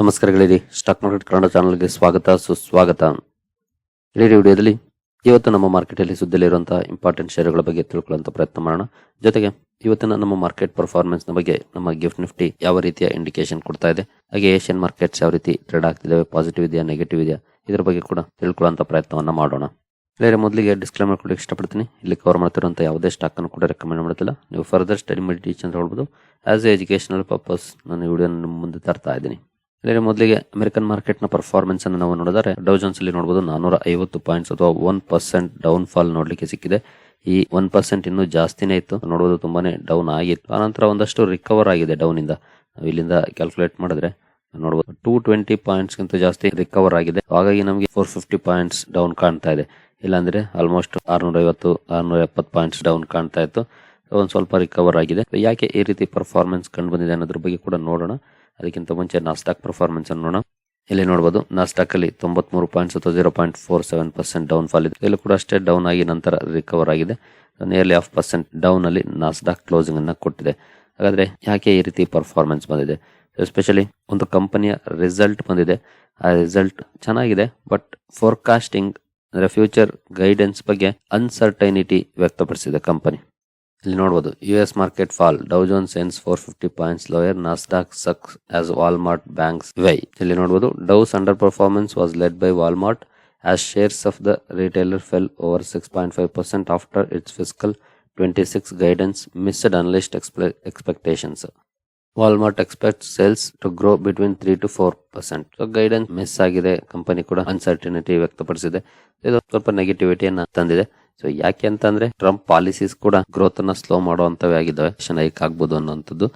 ನಮಸ್ಕಾರಗಳಿರಿ. Stock market Kannada ಚಾನಲ್ಗೆ ಸ್ವಾಗತ, ಸುಸ್ವಾಗತ. ಇಡೀ ವಿಡಿಯೋದಲ್ಲಿ ಇವತ್ತು ನಮ್ಮ ಮಾರ್ಕೆಟಲ್ಲಿ ಸುದ್ದಿಯಲ್ಲಿರುವಂತಹ ಇಂಪಾರ್ಟೆಂಟ್ ಷೇರುಗಳ ಬಗ್ಗೆ ತಿಳ್ಕೊಳ್ಳುವಂತ ಪ್ರಯತ್ನ ಮಾಡೋಣ. ಜೊತೆಗೆ ಇವತ್ತಿನ ನಮ್ಮ ಮಾರ್ಕೆಟ್ ಪರ್ಫಾರ್ಮೆನ್ಸ್ನ ಬಗ್ಗೆ ನಮ್ಮ ಗಿಫ್ಟ್ ನಿಫ್ಟಿ ಯಾವ ರೀತಿಯ ಇಂಡಿಕೇಶನ್ ಕೊಡ್ತಾ ಇದೆ, ಹಾಗೆ ಏಷ್ಯನ್ ಮಾರ್ಕೆಟ್ಸ್ ಯಾವ ರೀತಿ ಟ್ರೇಡ್ ಆಗ್ತಿದ್ದಾವೆ ಪಾಸಿಟಿವ್ ಇದೆಯಾ ನೆಗೆಟಿವ್ ಇದೆಯಾ, ಇದರ ಬಗ್ಗೆ ಕೂಡ ತಿಳ್ಕೊಳ್ಳುವಂತ ಪ್ರಯತ್ನವನ್ನು ಮಾಡೋಣ. ಬೇರೆ ಮೊದಲಿಗೆ ಡಿಸ್ಕ್ಲೇಮರ್ ಕೊಡಲಿಕ್ಕೆ ಇಷ್ಟಪಡ್ತೀನಿ. ಇಲ್ಲಿ ಕವರ್ ಮಾಡ್ತಿರುವಂಥ ಯಾವುದೇ ಸ್ಟಾಕ್ ಅನ್ನು ಕೂಡ ರೆಕಮೆಂಡ್ ಮಾಡ್ತಿಲ್ಲ. ನೀವು ಫರ್ದರ್ ಸ್ಟಡಿ ಮೆಡಿಟೇಷನ್ ಹೇಳ್ಬೋದು. ಆಸ್ ಎ ಎಜುಕೇಶನಲ್ ಪರ್ಪಸ್ ನಾನು ವಿಡಿಯೋ ನಿಮ್ಮ ಮುಂದೆ ತರ್ತಾ ಇದ್ದೀನಿ. ಇಲ್ಲಿ ಮೊದಲಿಗೆ ಅಮೆರಿಕನ್ ಮಾರ್ಕೆಟ್ನ ಪರ್ಫಾರ್ಮೆನ್ಸ್ ಅನ್ನು ನಾವು ನೋಡಿದರೆ ಡೌಜನ್ಸ್ ಅಲ್ಲಿ ನೋಡಬಹುದು ನಾನೂರ ಐವತ್ತು ಪಾಯಿಂಟ್ಸ್ ಅಥವಾ ಒನ್ ಪರ್ಸೆಂಟ್ ಡೌನ್ ಫಾಲ್ ನೋಡ್ಲಿಕ್ಕೆ ಸಿಕ್ಕಿದೆ. ಈ ಒನ್ ಪರ್ಸೆಂಟ್ ಇನ್ನೂ ಜಾಸ್ತಿನೇ ಇತ್ತು. ನೋಡಬಹುದು ತುಂಬಾನೇ ಡೌನ್ ಆಗಿತ್ತು. ಆನಂತರ ಒಂದಷ್ಟು ರಿಕವರ್ ಆಗಿದೆ ಡೌನ್ ಇಂದ. ಇಲ್ಲಿಂದ ಕ್ಯಾಲ್ಕುಲೇಟ್ ಮಾಡಿದ್ರೆ ನೋಡಬಹುದು ಟೂ ಟ್ವೆಂಟಿ ಪಾಯಿಂಟ್ಸ್ ಗಿಂತ ಜಾಸ್ತಿ ರಿಕವರ್ ಆಗಿದೆ. ಹಾಗಾಗಿ ನಮಗೆ ಫೋರ್ ಫಿಫ್ಟಿ ಪಾಯಿಂಟ್ಸ್ ಡೌನ್ ಕಾಣ್ತಾ ಇದೆ. ಇಲ್ಲಾಂದ್ರೆ ಆಲ್ಮೋಸ್ಟ್ ಆರ್ನೂರ ಐವತ್ತು ಆರ್ನೂರ ಎಪ್ಪತ್ತು ಪಾಯಿಂಟ್ಸ್ ಡೌನ್ ಕಾಣ್ತಾ ಇತ್ತು. ಒಂದು ಸ್ವಲ್ಪ ರಿಕವರ್ ಆಗಿದೆ. ಯಾಕೆ ಈ ರೀತಿ ಪರ್ಫಾರ್ಮೆನ್ಸ್ ಕಂಡು ಬಂದಿದೆ ಅನ್ನೋದ್ರ ಬಗ್ಗೆ ಕೂಡ ನೋಡೋಣ. ಅದಕ್ಕಿಂತ ಮುಂಚೆ ನಾಸ್ಟಾಕ್ ಪರ್ಫಾರ್ಮೆನ್ಸ್ ಅನ್ನು ನೋಡೋಣ. ಇಲ್ಲಿ ನೋಡಬಹುದು ನಾಸ್ಟಾಕ್ ಅಲ್ಲಿ ತೊಂಬತ್ಮೂರು ಪಾಯಿಂಟ್ ಅಥವಾ zero point four seven percent down fall ಇದೆ ಇಲ್ಲಿ ಕೂಡ ಅಷ್ಟೇ ಡೌನ್ ಆಗಿ ನಂತರ ರಿಕವರ್ ಆಗಿದೆ. ನಿಯರ್ಲಿ ಹಾಫ್ ಪರ್ಸೆಂಟ್ ಡೌನ್ ಅಲ್ಲಿ ನಾಸ್ಟಾಕ್ ಕ್ಲೋಸಿಂಗ್ ಅನ್ನ ಕೊಟ್ಟಿದೆ. ಹಾಗಾದ್ರೆ ಯಾಕೆ ಈ ರೀತಿ ಪರ್ಫಾರ್ಮೆನ್ಸ್ ಬಂದಿದೆ? ಎಸ್ಪೆಷಲಿ ಒಂದು ಕಂಪನಿಯ ರಿಸಲ್ಟ್ ಬಂದಿದೆ. ಆ ರಿಸಲ್ಟ್ ಚೆನ್ನಾಗಿದೆ ಬಟ್ ಫೋರ್ಕಾಸ್ಟಿಂಗ್ ಅಂದ್ರೆ ಫ್ಯೂಚರ್ ಗೈಡೆನ್ಸ್ ಬಗ್ಗೆ ಅನ್ಸರ್ಟೈನಿಟಿ ವ್ಯಕ್ತಪಡಿಸಿದೆ ಕಂಪನಿ ಇಲ್ಲಿ ನೋಡಬಹುದು U S market fall Dow Jones sense four fifty points lower Nasdaq sags as Walmart banks why ಇಲ್ಲಿ ನೋಡಬಹುದು Dow's under performance was led by Walmart as shares of the retailer fell over six point five percent after its physical twenty six guidance missed analyst expectations Walmart expect sales to grow between three to four percent so guidance miss ಆಗಿದೆ company ಕೂಡ uncertainty ವ್ಯಕ್ತಪಡಿಸಿದೆ. ಇದು ಸ್ವಲ್ಪ ನೆಗೆಟಿವಿಟಿಯನ್ನು ತಂದಿದೆ. So ಯಾಕೆ ಅಂತಂದ್ರೆ Trump policies ಕೂಡ ಗ್ರೋತ್ ಅನ್ನ ಸ್ಲೋ ಮಾಡುವಂತವೇ ಆಗಿದ್ದಾವೆ. ಹೈಕ್ ಆಗ್ಬೋದು ಅನ್ನುವಂಥದ್ದು.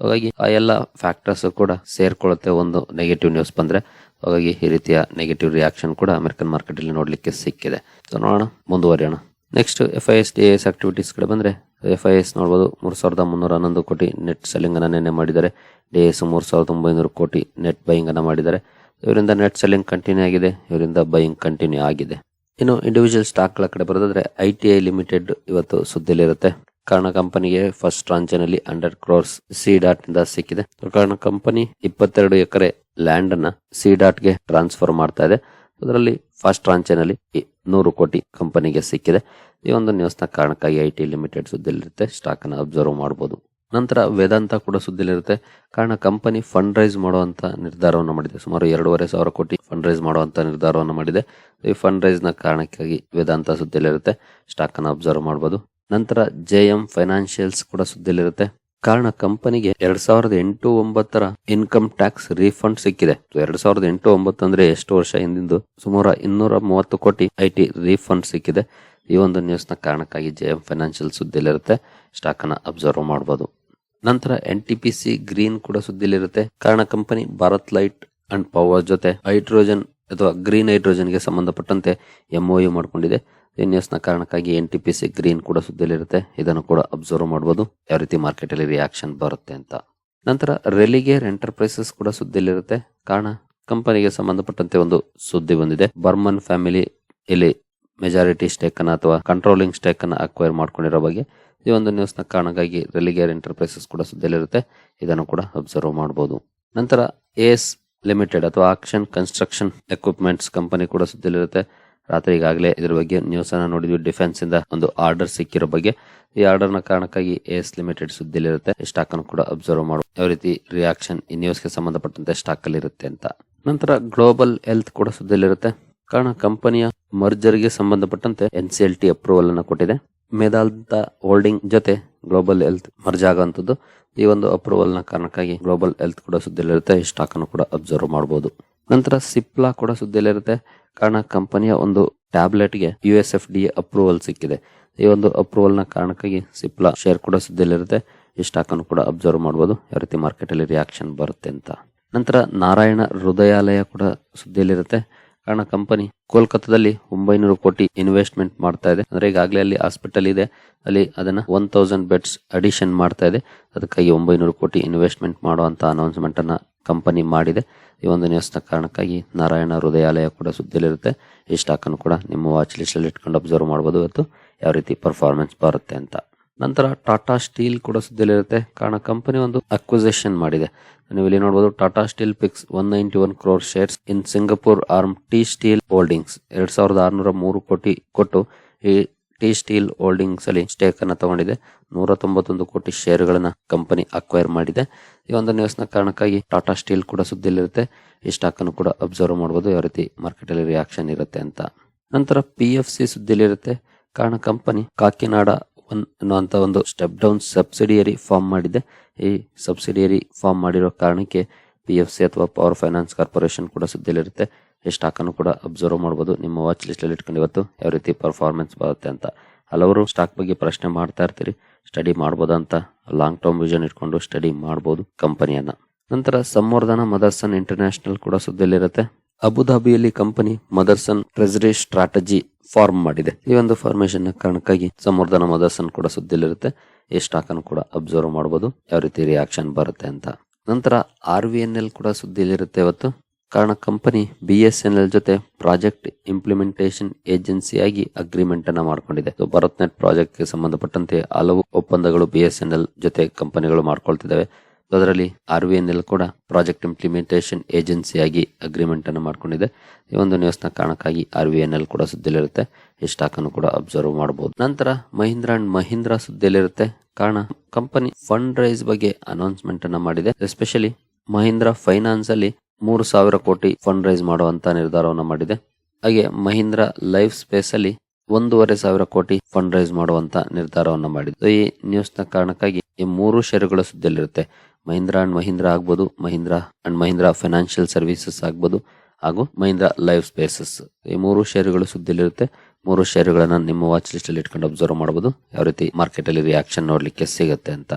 ಹಾಗಾಗಿ ಆ ಎಲ್ಲ ಫ್ಯಾಕ್ಟರ್ಸ್ ಕೂಡ ಸೇರ್ಕೊಳ್ಳುತ್ತೆ ಒಂದು ನೆಗೆಟಿವ್ ನ್ಯೂಸ್ ಬಂದ್ರೆ. ಹಾಗಾಗಿ ಈ ರೀತಿಯ ನೆಗೆಟಿವ್ ರಿಯಾಕ್ಷನ್ ಕೂಡ ಅಮೆರಿಕನ್ ಮಾರ್ಕೆಟ್ ಅಲ್ಲಿ ನೋಡ್ಲಿಕ್ಕೆ ಸಿಕ್ಕಿದೆ. ಸೊ ನೋಡೋಣ, ಮುಂದುವರಿಯೋಣ. Next F I S D S activities ಕಡೆ ಬಂದ್ರೆ ಎಫ್ ಐ ಎಸ್ ನೋಡಬಹುದು ಮೂರ್ ಸಾವಿರದ ಮುನ್ನೂರ ಹನ್ನೊಂದು ಕೋಟಿ ನೆಟ್ ಸೆಲ್ಲಿಂಗ್ ಅನ್ನ ನಿನ್ನೆ ಮಾಡಿದ್ದಾರೆ. ಡಿ ಎಸ್ ಮೂರ್ ಸಾವಿರದ ಒಂಬೈನೂರು ಕೋಟಿ ನೆಟ್ ಬೈಯಿಂಗ್ ಅನ್ನ ಮಾಡಿದ್ದಾರೆ. ಇವರಿಂದ ನೆಟ್ ಸೆಲ್ಲಿಂಗ್ ಕಂಟಿನ್ಯೂ ಆಗಿದೆ, ಇವರಿಂದ ಬೈಯಿಂಗ್ ಕಂಟಿನ್ಯೂ ಆಗಿದೆ. ಇನ್ನು ಇಂಡಿವಿಜುವಲ್ ಸ್ಟಾಕ್ಗಳ ಕಡೆ ಬರೋದಾದ್ರೆ ಐ ಟಿ ಐ ಲಿಮಿಟೆಡ್ ಇವತ್ತು ಸುದ್ದಿಲಿರುತ್ತೆ ಕಾರಣ ಕಂಪನಿಗೆ first tranche hundred crores C dot ಇಂದ ಸಿಕ್ಕಿದೆ. ಕಾರಣ ಕಂಪನಿ ಇಪ್ಪತ್ತೆರಡು ಎಕರೆ ಲ್ಯಾಂಡ್ ಅನ್ನ ಸಿ ಡಾಟ್ಗೆ ಟ್ರಾನ್ಸ್ಫರ್ ಮಾಡ್ತಾ ಇದೆ. ಅದರಲ್ಲಿ ಫಸ್ಟ್ ಟ್ರಾಂಚ್ ನೂರು ಕೋಟಿ ಕಂಪನಿಗೆ ಸಿಕ್ಕಿದೆ. ಈ ಒಂದು ನ್ಯೂಸ್ನ ಕಾರಣಕ್ಕಾಗಿ ಐ ಟಿ ಲಿಮಿಟೆಡ್ ಸುದ್ದಿಲಿರುತ್ತೆ ಸ್ಟಾಕ್ ಅನ್ನ ಅಬ್ಸರ್ವ್ ಮಾಡಬಹುದು ನಂತರ ವೇದಾಂತ ಕೂಡ ಸುದ್ದಿಲಿರುತ್ತೆ. ಕಾರಣ ಕಂಪನಿ ಫಂಡ್ ರೈಸ್ ಮಾಡುವಂತ ನಿರ್ಧಾರವನ್ನು ಮಾಡಿದೆ. ಸುಮಾರು ಎರಡೂವರೆ ಸಾವಿರ ಕೋಟಿ ಫಂಡ್ ರೈಸ್ ಮಾಡುವಂತ ನಿರ್ಧಾರವನ್ನು ಮಾಡಿದೆ. ಈ ಫಂಡ್ ರೈಸ್ನ ಕಾರಣಕ್ಕಾಗಿ ವೇದಾಂತ ಸುದ್ದಿಲಿರುತ್ತೆ. ಸ್ಟಾಕ್ ಅನ್ನು ಅಬ್ಸರ್ವ್ ಮಾಡಬಹುದು ನಂತರ ಜೆ ಎಂ ಫೈನಾನ್ಷಿಯಲ್ಸ್ ಕೂಡ ಸುದ್ದಿಲಿರುತ್ತೆ. ಕಾರಣ ಕಂಪನಿಗೆ ಎರಡ್ ಸಾವಿರದ ಎಂಟು ಒಂಬತ್ತರ ಇನ್ಕಮ್ ಟ್ಯಾಕ್ಸ್ ರೀಫಂಡ್ ಸಿಕ್ಕಿದೆ. ಎರಡ್ ಸಾವಿರದ ಎಂಟು ಒಂಬತ್ತು ಅಂದ್ರೆ ಎಷ್ಟು ವರ್ಷ ಹಿಂದಿಂದು? ಸುಮಾರು ಇನ್ನೂರ ಮೂವತ್ತು ಕೋಟಿ ಐ ಟಿ ರೀಫಂಡ್ ಸಿಕ್ಕಿದೆ. ಈ ಒಂದು ನ್ಯೂಸ್ನ ಕಾರಣಕ್ಕಾಗಿ ಜೆ ಎಂ ಫೈನಾನ್ಷಿಯಲ್ ಸುದ್ದಿಲಿರುತ್ತೆ. ಸ್ಟಾಕ್ ಅನ್ನ ಅಬ್ಸರ್ವ್ ಮಾಡಬಹುದು ನಂತರ N T P C green ಕೂಡ ಸುದ್ದಿಲಿರುತ್ತೆ. ಕಾರಣ company Bharat light and power ಜೊತೆ ಹೈಡ್ರೋಜನ್ ಅಥವಾ ಗ್ರೀನ್ ಹೈಡ್ರೋಜನ್ಗೆ ಸಂಬಂಧಪಟ್ಟಂತೆ ಎಂಒಯು ಮಾಡಿಕೊಂಡಿದೆ. ಈ ನ್ಯೂಸ್ನ ಕಾರಣಕ್ಕಾಗಿ N T P C green ಕೂಡ ಸುದ್ದಿಲಿರುತ್ತೆ. ಇದನ್ನು ಕೂಡ ಅಬ್ಸರ್ವ್ ಮಾಡಬಹುದು ಯಾವ ರೀತಿ ಮಾರ್ಕೆಟ್ ಅಲ್ಲಿ ರಿಯಾಕ್ಷನ್ ಬರುತ್ತೆ ಅಂತ. ನಂತರ ರೆಲಿಗೇರ್ ಎಂಟರ್ಪ್ರೈಸಸ್ ಕೂಡ ಸುದ್ದಿಲಿರುತ್ತೆ. ಕಾರಣ ಕಂಪನಿಗೆ ಸಂಬಂಧಪಟ್ಟಂತೆ ಒಂದು ಸುದ್ದಿ ಬಂದಿದೆ. ಬರ್ಮನ್ ಫ್ಯಾಮಿಲಿ ಇಲ್ಲಿ ಮೆಜಾರಿಟಿ ಸ್ಟೇಕ್ ಅಥವಾ ಕಂಟ್ರೋಲಿಂಗ್ ಸ್ಟೇಕ್ ಅಕ್ವೈರ್ ಮಾಡ್ಕೊಂಡಿರೋ ಬಗ್ಗೆ ಈ ಒಂದು ನ್ಯೂಸ್ನ ಕಾರಣಕ್ಕಾಗಿ ರೆಲಿಗೇರ್ ಎಂಟರ್ಪ್ರೈಸಸ್ ಕೂಡ ಸುದ್ದಿಯಲ್ಲಿರುತ್ತೆ. ಇದನ್ನು ಕೂಡ ಅಬ್ಸರ್ವ್ ಮಾಡಬಹುದು ನಂತರ ಎಸ್ ಲಿಮಿಟೆಡ್ ಅಥವಾ ಆಕ್ಷನ್ ಕನ್ಸ್ಟ್ರಕ್ಷನ್ ಎಕ್ವಿಪ್ಮೆಂಟ್ಸ್ ಕಂಪನಿ ಕೂಡ ಸುದ್ದಿಯಲ್ಲಿರುತ್ತೆ. ರಾತ್ರಿ ಈಗಾಗಲೇ ಇದ್ರ ಬಗ್ಗೆ ನ್ಯೂಸ್ ಅನ್ನ ನೋಡಿದ್ವಿ. ಡಿಫೆನ್ಸ್ ಇಂದ ಒಂದು ಆರ್ಡರ್ ಸಿಕ್ಕಿರೋ ಬಗ್ಗೆ. ಈ ಆರ್ಡರ್ನ ಕಾರಣಕ್ಕಾಗಿ ಎಸ್ ಲಿಮಿಟೆಡ್ ಸುದ್ದಿಲಿರುತ್ತೆ ಸ್ಟಾಕ್ ಅನ್ನು ಕೂಡ ಅಬ್ಸರ್ವ್ ಮಾಡುವ ಯಾವ ರೀತಿ ರಿಯಾಕ್ಷನ್ ಈ ನ್ಯೂಸ್ಗೆ ಸಂಬಂಧಪಟ್ಟಂತೆ ಸ್ಟಾಕ್ ಅಲ್ಲಿ ಇರುತ್ತೆ ಅಂತ. ನಂತರ ಗ್ಲೋಬಲ್ ಹೆಲ್ತ್ ಕೂಡ ಸುದ್ದಿಲಿರುತ್ತೆ ಕಾರಣ ಕಂಪನಿಯ ಮರ್ಜರ್ಗೆ ಸಂಬಂಧಪಟ್ಟಂತೆ ಎನ್ ಸಿ ಟಿ ಅಪ್ರೂವಲ್ ಅನ್ನು ಕೊಟ್ಟಿದೆ. ಮೇಧಾಂತ ಹೋಲ್ಡಿಂಗ್ ಜೊತೆ ಗ್ಲೋಬಲ್ ಹೆಲ್ತ್ ಮರ್ಜ್ ಆಗುವಂತದ್ದು ಈ ಒಂದು ಅಪ್ರೂವಲ್ನ ಕಾರಣಕ್ಕಾಗಿ ಗ್ಲೋಬಲ್ ಹೆಲ್ತ್ ಕೂಡ ಸುದ್ದಿಯಲ್ಲಿರುತ್ತೆ. ಈ ಸ್ಟಾಕ್ ಅನ್ನು ಕೂಡ ಅಬ್ಸರ್ವ್ ಮಾಡಬಹುದು ನಂತರ ಸಿಪ್ಲಾ ಕೂಡ ಸುದ್ದಿಯಲ್ಲಿರುತ್ತೆ. ಕಾರಣ ಕಂಪನಿಯ ಒಂದು ಟ್ಯಾಬ್ಲೆಟ್ಗೆ U S F D approval ಸಿಕ್ಕಿದೆ. ಈ ಒಂದು ಅಪ್ರೂವಲ್ನ ಕಾರಣಕ್ಕಾಗಿ ಸಿಪ್ಲಾ ಶೇರ್ ಕೂಡ ಸುದ್ದಿಯಲ್ಲಿರುತ್ತೆ. ಈ ಸ್ಟಾಕ್ ಅನ್ನು ಕೂಡ ಅಬ್ಸರ್ವ್ ಮಾಡಬಹುದು ಯಾವ ರೀತಿ ಮಾರ್ಕೆಟ್ ಅಲ್ಲಿ ರಿಯಾಕ್ಷನ್ ಬರುತ್ತೆ ಅಂತ. ನಂತರ ನಾರಾಯಣ ಹೃದಯಾಲಯ ಕೂಡ ಸುದ್ದಿಯಲ್ಲಿರುತ್ತೆ. ಕಾರಣ ಕಂಪನಿ ಕೋಲ್ಕತ್ತಾದಲ್ಲಿ ಒಂಬೈನೂರು ಕೋಟಿ ಇನ್ವೆಸ್ಟ್ಮೆಂಟ್ ಮಾಡ್ತಾ ಇದೆ. ಅಂದ್ರೆ ಈಗಾಗಲೇ ಅಲ್ಲಿ ಹಾಸ್ಪಿಟಲ್ ಇದೆ. ಅಲ್ಲಿ ಅದನ್ನ ಒನ್ ತೌಸಂಡ್ ಬೆಡ್ಸ್ ಅಡಿಷನ್ ಮಾಡ್ತಾ ಇದೆ. ಅದಕ್ಕಾಗಿ ಒಂಬೈನೂರು ಕೋಟಿ ಇನ್ವೆಸ್ಟ್ಮೆಂಟ್ ಮಾಡುವಂತ ಅನೌನ್ಸ್ಮೆಂಟ್ ಅನ್ನ ಕಂಪನಿ ಮಾಡಿದೆ. ಈ ಒಂದು ನ್ಯೂಸ್ನ ಕಾರಣಕ್ಕಾಗಿ ನಾರಾಯಣ ಹೃದಯಾಲಯ ಕೂಡ ಸುದ್ದಿಲಿರುತ್ತೆ ಈ ಸ್ಟಾಕ್ ಅನ್ನು ಕೂಡ ನಿಮ್ಮ ವಾಚ್ ಲಿಸ್ಟ್ ಅಲ್ಲಿ ಇಟ್ಕೊಂಡು ಅಬ್ಸರ್ವ್ ಮಾಡಬಹುದು ಇವತ್ತು ಯಾವ ರೀತಿ ಪರ್ಫಾರ್ಮೆನ್ಸ್ ಬರುತ್ತೆ ಅಂತ. ನಂತರ ಟಾಟಾ ಸ್ಟೀಲ್ ಕೂಡ ಸುದ್ದಿಯಲ್ಲಿರುತ್ತೆ. ಕಾರಣ ಕಂಪನಿ ಒಂದು ಅಕ್ವಿಸೇಷನ್ ಮಾಡಿದೆ. ನೀವು ಇಲ್ಲಿ ನೋಡಬಹುದು Tata steel picks one ninety one crore shares in Singapore arm T steel holdings ಎರಡ್ ಸಾವಿರದ ಆರುನೂರ ಮೂರು ಕೋಟಿ ಕೊಟ್ಟು ಈ ಟಿ ಸ್ಟೀಲ್ ಹೋಲ್ಡಿಂಗ್ಸ್ ಅಲ್ಲಿ ಸ್ಟೇಕ್ ಅನ್ನ ತಗೊಂಡಿದೆ. ನೂರ ತೊಂಬತ್ತೊಂದು ಕೋಟಿ ಶೇರ್ಗಳನ್ನ ಕಂಪನಿ ಅಕ್ವೈರ್ ಮಾಡಿದೆ. ಈ ಒಂದು ನ್ಯೂಸ್ನ ಕಾರಣಕ್ಕಾಗಿ ಟಾಟಾ ಸ್ಟೀಲ್ ಕೂಡ ಸುದ್ದಿಯಲ್ಲಿರುತ್ತೆ. ಈ ಸ್ಟಾಕ್ ಅನ್ನು ಕೂಡ ಅಬ್ಸರ್ವ್ ಮಾಡಬಹುದು ಯಾವ ರೀತಿ ಮಾರ್ಕೆಟ್ ಅಲ್ಲಿ ರಿಯಾಕ್ಷನ್ ಇರುತ್ತೆ ಅಂತ. ನಂತರ ಪಿ ಎಫ್ ಸಿ ಸುದ್ದಿಯಲ್ಲಿರುತ್ತೆ. ಕಾರಣ ಕಂಪನಿ ಕಾಕಿನಾಡ ಒನ್ ಅನ್ನುವಂತ ಒಂದು ಸ್ಟೆಪ್ ಡೌನ್ ಸಬ್ಸಿಡಿಯರಿ ಫಾರ್ಮ್ ಮಾಡಿದೆ. ಈ ಸಬ್ಸಿಡಿಯರಿ ಫಾರ್ಮ್ ಮಾಡಿರೋ ಕಾರಣಕ್ಕೆ ಪಿ ಎಫ್ ಸಿ ಅಥವಾ ಪವರ್ ಫೈನಾನ್ಸ್ ಕಾರ್ಪೊರೇಷನ್ ಕೂಡ ಸುದ್ದಿಯಲ್ಲಿರುತ್ತೆ. ಈ ಹಾಕನ್ನು ಕೂಡ ಅಬ್ಸರ್ವ್ ಮಾಡಬಹುದು ನಿಮ್ಮ ವಾಚ್ ಲಿಸ್ಟ್ ಅಲ್ಲಿ ಇಟ್ಕೊಂಡು ಇವತ್ತು ಯಾವ ರೀತಿ ಪರ್ಫಾರ್ಮೆನ್ಸ್ ಬರುತ್ತೆ ಅಂತ. ಹಲವರು ಸ್ಟಾಕ್ ಬಗ್ಗೆ ಪ್ರಶ್ನೆ ಮಾಡ್ತಾ ಇರ್ತೀರಿ. ಸ್ಟಡಿ ಮಾಡ್ಬೋದಾ ಅಂತ ಲಾಂಗ್ ಟರ್ಮ್ ವಿಷನ್ ಇಟ್ಕೊಂಡು ಸ್ಟಡಿ ಮಾಡಬಹುದು ಕಂಪನಿಯನ್ನ ನಂತರ ಸಂವರ್ಧನ ಮದರ್ಸನ್ ಇಂಟರ್ನ್ಯಾಷನಲ್ ಕೂಡ ಸುದ್ದಿಯಲ್ಲಿರುತ್ತೆ. ಅಬುಧಾಬಿಯಲ್ಲಿ company Motherson treasury strategy form ಮಾಡಿದೆ. ಈ ಒಂದು ಫಾರ್ಮೇಶನ್ ಕಾರಣಕ್ಕಾಗಿ ಸಮರ್ಧನ ಮದರ್ಸನ್ ಕೂಡ ಸುದ್ದಿಯಲ್ಲಿರುತ್ತೆ. ಈ ಸ್ಟಾಕ್ ಅನ್ನು ಕೂಡ ಅಬ್ಸರ್ವ್ ಮಾಡಬಹುದು ಯಾವ ರೀತಿ ರಿಯಾಕ್ಷನ್ ಬರುತ್ತೆ ಅಂತ. ನಂತರ ಆರ್ ವಿ ಎನ್ ಎಲ್ ಕೂಡ ಸುದ್ದಿಯಲ್ಲಿರುತ್ತೆ ಇವತ್ತು. ಕಾರಣ company B S N L ಜೊತೆ ಪ್ರಾಜೆಕ್ಟ್ ಇಂಪ್ಲಿಮೆಂಟೇಷನ್ ಏಜೆನ್ಸಿಯಾಗಿ ಅಗ್ರಿಮೆಂಟ್ ಅನ್ನ ಮಾಡ್ಕೊಂಡಿದೆ. ಭರತ್ ನೆಟ್ ಪ್ರಾಜೆಕ್ಟ್ ಸಂಬಂಧಪಟ್ಟಂತೆ ಹಲವು ಒಪ್ಪಂದಗಳು ಬಿ ಎಸ್ ಎನ್ ಎಲ್ ಜೊತೆ ಕಂಪನಿಗಳು ಮಾಡ್ಕೊಳ್ತಿದ್ದಾವೆ. ಅದರಲ್ಲಿ ಆರ್ ವಿ ಎಲ್ ಕೂಡ ಪ್ರಾಜೆಕ್ಟ್ ಇಂಪ್ಲಿಮೆಂಟೇಷನ್ ಏಜೆನ್ಸಿಯಾಗಿ ಅಗ್ರಿಮೆಂಟ್ ಅನ್ನು ಮಾಡ್ಕೊಂಡಿದೆ. ಈ ಒಂದು ನ್ಯೂಸ್ನ ಕಾರಣಕ್ಕಾಗಿ ಆರ್ ವಿ ಎನ್ ಎಲ್ ಕೂಡ ಸುದ್ದಿಯಲ್ಲಿರುತ್ತೆ. ಈ ಸ್ಟಾಕ್ ಅನ್ನು ಕೂಡ ಅಬ್ಸರ್ವ್ ಮಾಡಬಹುದು ನಂತರ ಮಹೀಂದ್ರ ಅಂಡ್ ಮಹೀಂದ್ರ ಸುದ್ದಿಯಲ್ಲಿರುತ್ತೆ. ಕಾರಣ ಕಂಪನಿ ಫಂಡ್ ರೈಸ್ ಬಗ್ಗೆ ಅನೌನ್ಸ್ಮೆಂಟ್ ಅನ್ನು ಮಾಡಿದೆ. ಎಸ್ಪೆಷಲಿ ಮಹೀಂದ್ರ ಫೈನಾನ್ಸ್ ಅಲ್ಲಿ ಮೂರು ಸಾವಿರ ಕೋಟಿ ಫಂಡ್ ರೈಸ್ ಮಾಡುವಂತ ನಿರ್ಧಾರವನ್ನು ಮಾಡಿದೆ. ಹಾಗೆ ಮಹೀಂದ್ರ ಲೈಫ್ ಸ್ಪೇಸ್ ಅಲ್ಲಿ ಒಂದೂವರೆ ಸಾವಿರ ಕೋಟಿ ಫಂಡ್ ರೈಸ್ ಮಾಡುವಂತ ನಿರ್ಧಾರವನ್ನು ಮಾಡಿದೆ. ಈ ನ್ಯೂಸ್ನ ಕಾರಣಕ್ಕಾಗಿ ಈ ಮೂರು ಷೇರುಗಳ ಸುದ್ದಿಯಲ್ಲಿರುತ್ತೆ. ಮಹೀಂದ್ರ ಅಂಡ್ ಮಹೀಂದ್ರ ಆಗ್ಬೋದು, Mahindra and Mahindra financial services ಆಗ್ಬೋದು, ಹಾಗೂ ಮಹೀಂದ್ರ ಲೈಫ್ ಸ್ಪೇಸಸ್. ಈ ಮೂರು ಷೇರುಗಳು ಸುದ್ದಿಲಿರುತ್ತೆ ಮೂರು ಷೇರುಗಳನ್ನು ನಿಮ್ಮ ವಾಚ್ ಲಿಸ್ಟ್ ಅಲ್ಲಿ ಇಟ್ಕೊಂಡು ಅಬ್ಸರ್ವ್ ಮಾಡಬಹುದು ಯಾವ ರೀತಿ ಮಾರ್ಕೆಟ್ ಅಲ್ಲಿ ರಿಯಾಕ್ಷನ್ ನೋಡಲಿಕ್ಕೆ ಸಿಗುತ್ತೆ ಅಂತ.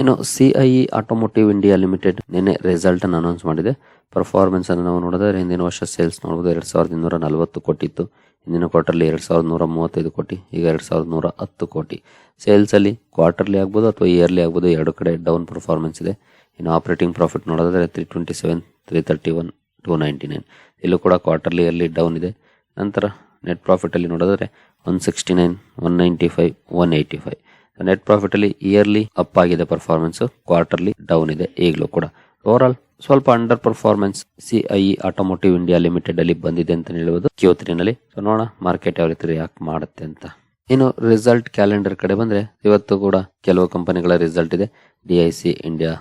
ಇನ್ನು ಸಿಐಇ ಆಟೋಮೋಟಿವ್ ಇಂಡಿಯಾ ಲಿಮಿಟೆಡ್ ನಿನ್ನೆ ರಿಸಲ್ಟ್ ಅನ್ನು ಅನೌನ್ಸ್ ಮಾಡಿದೆ. ಪರ್ಫಾರ್ಮೆನ್ಸ್ ಅನ್ನು ನಾವು ನೋಡಿದ್ರೆ ಹಿಂದಿನ ವರ್ಷ ಸೇಲ್ಸ್ ನೋಡಬಹುದು ಎರಡು ಸಾವಿರದ ಇನ್ನೂರ ನಲವತ್ತು ಕೋಟಿತ್ತು ಹಿಂದಿನ ಕ್ವಾರ್ಟರ್ಲಿ ಎರಡ್ ಸಾವಿರದ ನೂರ ಮೂವತ್ತೈದು ಕೋಟಿ, ಈಗ ಎರಡ್ ಸಾವಿರದ ನೂರ ಹತ್ತು ಕೋಟಿ. ಸೇಲ್ಸ್ ಅಲ್ಲಿ ಕ್ವಾರ್ಟರ್ಲಿ ಆಗ್ಬೋದು ಅಥವಾ ಇಯರ್ಲಿ ಆಗ್ಬೋದು, ಎರಡು ಕಡೆ ಡೌನ್ ಪರ್ಫಾರ್ಮೆನ್ಸ್ ಇದೆ. ಇನ್ನು ಆಪರೇಟಿಂಗ್ ಪ್ರಾಫಿಟ್ ನೋಡೋದಾದ್ರೆ three twenty seven three thirty one two ninety nine ಇಲ್ಲೂ ಕೂಡ ಕ್ವಾರ್ಟರ್ಲಿ ಅಲ್ಲಿ ಡೌನ್ ಇದೆ. ನಂತರ ನೆಟ್ ಪ್ರಾಫಿಟ್ ಅಲ್ಲಿ ನೋಡಿದ್ರೆ one sixty nine one ninety five one eighty five net profit ಅಲ್ಲಿ ಇಯರ್ಲಿ ಅಪ್ ಆಗಿದೆ ಪರ್ಫಾರ್ಮೆನ್ಸ್ ಕ್ವಾರ್ಟರ್ಲಿ ಡೌನ್ ಇದೆ ಈಗಲೂ ಕೂಡ. ಓವರ್ ಆಲ್ ಸ್ವಲ್ಪ under performance CI automotive India limited ಅಲ್ಲಿ ಬಂದಿದೆ ಅಂತ ಹೇಳ್ಬೋದು. ಕ್ಯೂ ನಲ್ಲಿ. ಸೊ ನೋಡೋಣ ಮಾರ್ಕೆಟ್ ಯಾವ ರೀತಿ ರಿಯಾಕ್ಟ್ ಮಾಡುತ್ತೆ ಅಂತ. ಇನ್ನು ರಿಸಲ್ಟ್ ಕ್ಯಾಲೆಂಡರ್ ಕಡೆ ಬಂದ್ರೆ ಇವತ್ತು ಕೂಡ ಕೆಲವು ಕಂಪನಿಗಳ ರಿಸಲ್ಟ್ ಇದೆ. ಡಿ ಐ ಸಿ ಇಂಡಿಯಾ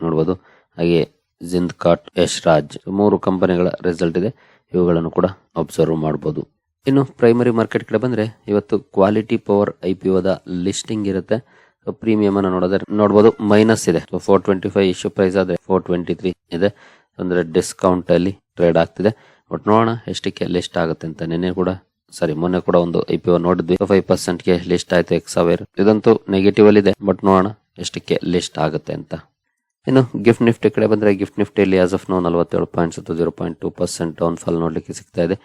ನೋಡಬಹುದು ಹಾಗೆ ಜಿಂದ್ ಕಾಟ್ ಯಶ್ ರಾಜ್ ಮೂರು ಕಂಪನಿಗಳ ರಿಸಲ್ಟ್ ಇದೆ. ಇವುಗಳನ್ನು ಕೂಡ ಅಬ್ಸರ್ವ್ ಮಾಡಬಹುದು ಇನ್ನು ಪ್ರೈಮರಿ ಮಾರ್ಕೆಟ್ ಕಡೆ ಬಂದ್ರೆ ಇವತ್ತು ಕ್ವಾಲಿಟಿ ಪವರ್ ಐ ಪಿ ಒದ ಲಿಸ್ಟಿಂಗ್ ಇರುತ್ತೆ. ಪ್ರೀಮಿಯಂ ಅನ್ನ ನೋಡಿದ್ರೆ ನೋಡಬಹುದು ಮೈನಸ್ ಇದೆ. Four twenty five issue price ಆದ್ರೆ ಫೋರ್ ಟ್ವೆಂಟಿ ತ್ರೀ ಇದೆ. ಅಂದ್ರೆ ಡಿಸ್ಕೌಂಟ್ ಅಲ್ಲಿ ಟ್ರೇಡ್ ಆಗ್ತಿದೆ. ಬಟ್ ನೋಡೋಣ ಎಷ್ಟಕ್ಕೆ ಲಿಸ್ಟ್ ಆಗುತ್ತೆ ಅಂತ. ನಿನ್ನೆ ಕೂಡ ಸಾರಿ ಮೊನ್ನೆ ಕೂಡ ಒಂದು ಐ ಪಿ ಒ ನೋಡಿದ್ವಿ. ಫೈವ್ ಪರ್ಸೆಂಟ್ಗೆ ಲಿಸ್ಟ್ ಆಯ್ತು ಎಕ್ಸ್ ಸಾವಿರ ಇದಂತೂ ನೆಗೆಟಿವ್ ಅಲ್ಲಿ ಇದೆ. ಬಟ್ ನೋಡೋಣ ಎಷ್ಟಕ್ಕೆ ಲಿಸ್ಟ್ ಆಗುತ್ತೆ ಅಂತ. ಇನ್ನು ಗಿಫ್ಟ್ ನಿಫ್ಟಿ ಕಡೆ ಬಂದ್ರೆ ಗಿಫ್ಟ್ ನಿಫ್ಟಿಯಲ್ಲಿ ಆಸ್ ಆಫ್ ನೋ ನಲವತ್ತೇಳು ಪಾಯಿಂಟ್ಸ್ ಅಥವಾ zero point two percent down fall ನೋಡ್ಲಿಕ್ಕೆ ಸಿಗ್ತಾ ಇದೆ.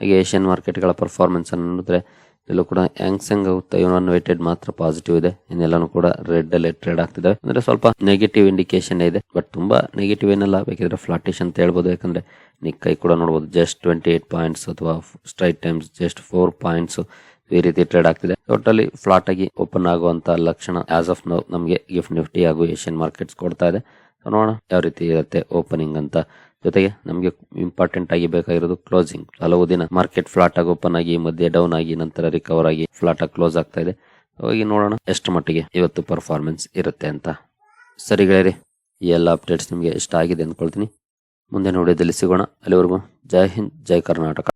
ಹಾಗೆ ಏಷ್ಯನ್ ಮಾರ್ಕೆಟ್ಗಳ ಪರ್ಫಾರ್ಮೆನ್ಸ್ ಅನ್ನು ನೋಡಿದ್ರೆ ಇಲ್ಲೂ ಕೂಡ ಆಂಗ್ಸಂಗ್ ತೈವಾನ್ ವೇಟೆಡ್ ಮಾತ್ರ ಪಾಸಿಟಿವ್ ಇದೆ. ಇನ್ನೆಲ್ಲಾನು ಕೂಡ ರೆಡ್ ಅಲ್ಲಿ ಟ್ರೇಡ್ ಆಗ್ತಿದ್ದಾವೆ ಅಂದ್ರೆ ಸ್ವಲ್ಪ ನೆಗೆಟಿವ್ ಇಂಡಿಕೇಶನ್ ಇದೆ. ಬಟ್ ತುಂಬಾ ನೆಗೆಟಿವ್ ಏನಲ್ಲ, ಬೇಕಿದ್ರೆ ಫ್ಲಾಟಿಶ್ ಅಂತ ಹೇಳ್ಬೋದು. ಯಾಕಂದ್ರೆ ನಿಕ್ಕೈ ಕೂಡ ನೋಡಬಹುದು ಜಸ್ಟ್ ಟ್ವೆಂಟಿ ಏಟ್ ಪಾಯಿಂಟ್ಸ್ ಅಥವಾ Straits Times just four points ಈ ರೀತಿ ಟ್ರೇಡ್ ಆಗ್ತಿದೆ. ಟೋಟಲಿ ಫ್ಲಾಟ್ ಆಗಿ ಓಪನ್ ಆಗುವಂತ ಲಕ್ಷಣ ಆಸ್ ಆಫ್ ನೌ ನಮಗೆ ಗಿಫ್ಟ್ ನಿಫ್ಟಿ ಹಾಗೂ ಏಷ್ಯನ್ ಮಾರ್ಕೆಟ್ಸ್ ಕೊಡ್ತಾ ಇದೆ. ನೋಡೋಣ, ಯಾವ ರೀತಿ ಇರುತ್ತೆ ಓಪನಿಂಗ್ ಅಂತ ಜೊತೆಗೆ ನಮಗೆ ಇಂಪಾರ್ಟೆಂಟ್ ಆಗಿ ಬೇಕಾಗಿರೋದು ಕ್ಲೋಸಿಂಗ್ ಹಲವು ದಿನ ಮಾರ್ಕೆಟ್ ಫ್ಲಾಟ್ ಆಗಿ ಓಪನ್ ಆಗಿ, ಮಧ್ಯೆ ಡೌನ್ ಆಗಿ, ನಂತರ ರಿಕವರ್ ಆಗಿ ಫ್ಲಾಟ್ ಆಗಿ ಕ್ಲೋಸ್ ಆಗ್ತಾ ಇದೆ. ಹೋಗಿ ನೋಡೋಣ ಎಷ್ಟು ಮಟ್ಟಿಗೆ ಇವತ್ತು ಪರ್ಫಾರ್ಮೆನ್ಸ್ ಇರುತ್ತೆ ಅಂತ. ಸರಿ ಈ ಎಲ್ಲ ಅಪ್ಡೇಟ್ಸ್ ನಿಮಗೆ ಇಷ್ಟ ಆಗಿದೆ ಅಂದ್ಕೊಳ್ತೀನಿ. ಮುಂದೆ ನೋಡಿದಲ್ಲಿ ಸಿಗೋಣ. ಅಲ್ಲಿವರೆಗೂ ಜೈ ಹಿಂದ್, ಜೈ ಕರ್ನಾಟಕ.